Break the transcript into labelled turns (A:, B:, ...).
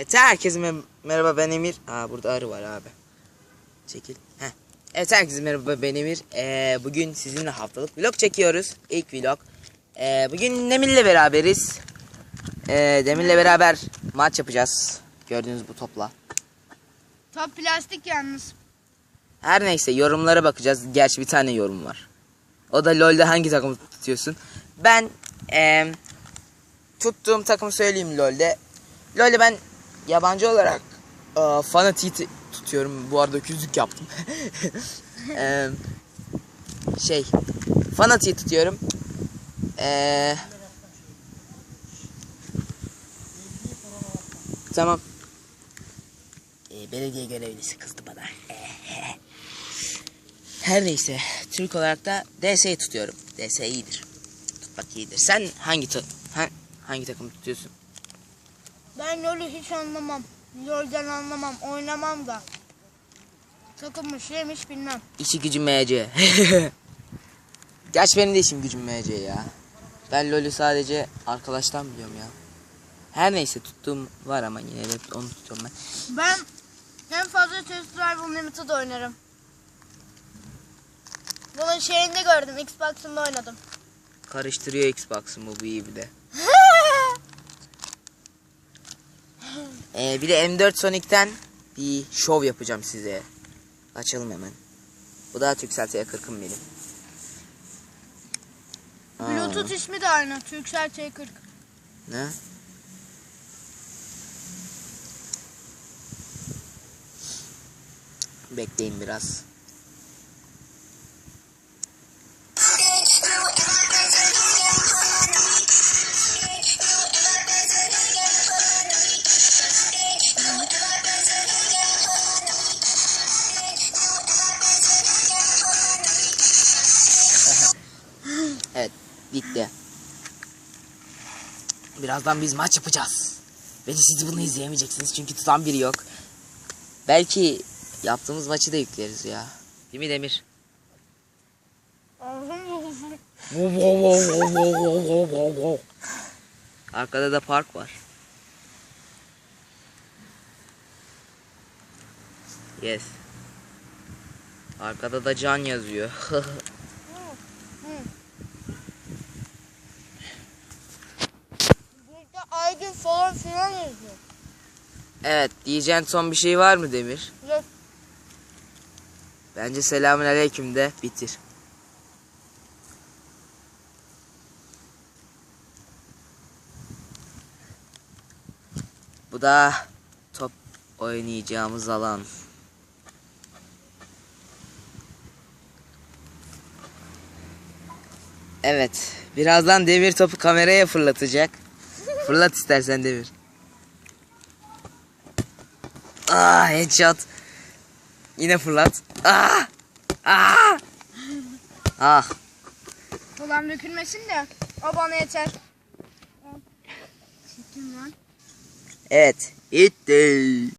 A: Evet herkese mer- merhaba ben Emir. Aa burada arı var abi. Çekil. Heh. Evet herkese merhaba ben Emir. Ee, bugün sizinle haftalık vlog çekiyoruz. İlk vlog. Ee, bugün Demir'le beraberiz. Ee, Demir'le beraber maç yapacağız. Gördüğünüz bu topla.
B: Top plastik yalnız.
A: Her neyse yorumlara bakacağız. Gerçi bir tane yorum var. O da LoL'de hangi takımı tutuyorsun? Ben eee, tuttuğum takımı söyleyeyim LoL'de. LoL'de ben yabancı olarak eee Fnatic'i tutuyorum. Bu arada öküzlük yaptım. Eee, şey Fnatic'i tutuyorum. Eee, tamam. Ee, belediye görevlisi kızdı bana. Her neyse Türk olarak da DS'yi tutuyorum. DS iyidir. Tutmak iyidir. Sen hangi ta- ha- hangi takımı tutuyorsun?
B: Ben LoL'ü hiç anlamam. LoL'den anlamam. Oynamam da. Takılmış yemiş bilmem.
A: İşi gücü MC. Gerçi benim de işim gücüm MC ya. Ben LoL'ü sadece arkadaştan biliyorum ya. Her neyse tuttuğum var ama yine de onu tutuyorum ben.
B: Ben en fazla Test Drive Unlimited oynarım. Bunun şeyinde gördüm. Xbox'ımda oynadım.
A: Karıştırıyor Xbox'ımı bu iyi bir de. Ee, bir de M4 Sonic'ten bir şov yapacağım size. Açalım hemen. Bu da Turkcell T40'ım benim. Aa,
B: Bluetooth ismi de aynı. Turkcell T40.
A: Ne? Bekleyin biraz. Bitti. Birazdan biz maç yapacağız. Ve siz bunu izleyemeyeceksiniz çünkü tutan biri yok. Belki yaptığımız maçı da yükleriz ya. Değil mi Demir? Arkada da park var. Yes. Arkada da can yazıyor.
B: Burada Yazıyor.
A: evet, diyeceğin son bir şey var mı Demir?
B: Yok.
A: Bence selamün aleyküm de bitir. Bu da top oynayacağımız alan. Evet. Birazdan Demir topu kameraya fırlatacak. Fırlat istersen Demir. Ah headshot. Yine fırlat. Ah! Ah! Ah!
B: Kolam dökülmesin de o bana yeter. Çekim lan.
A: Evet. Bitti.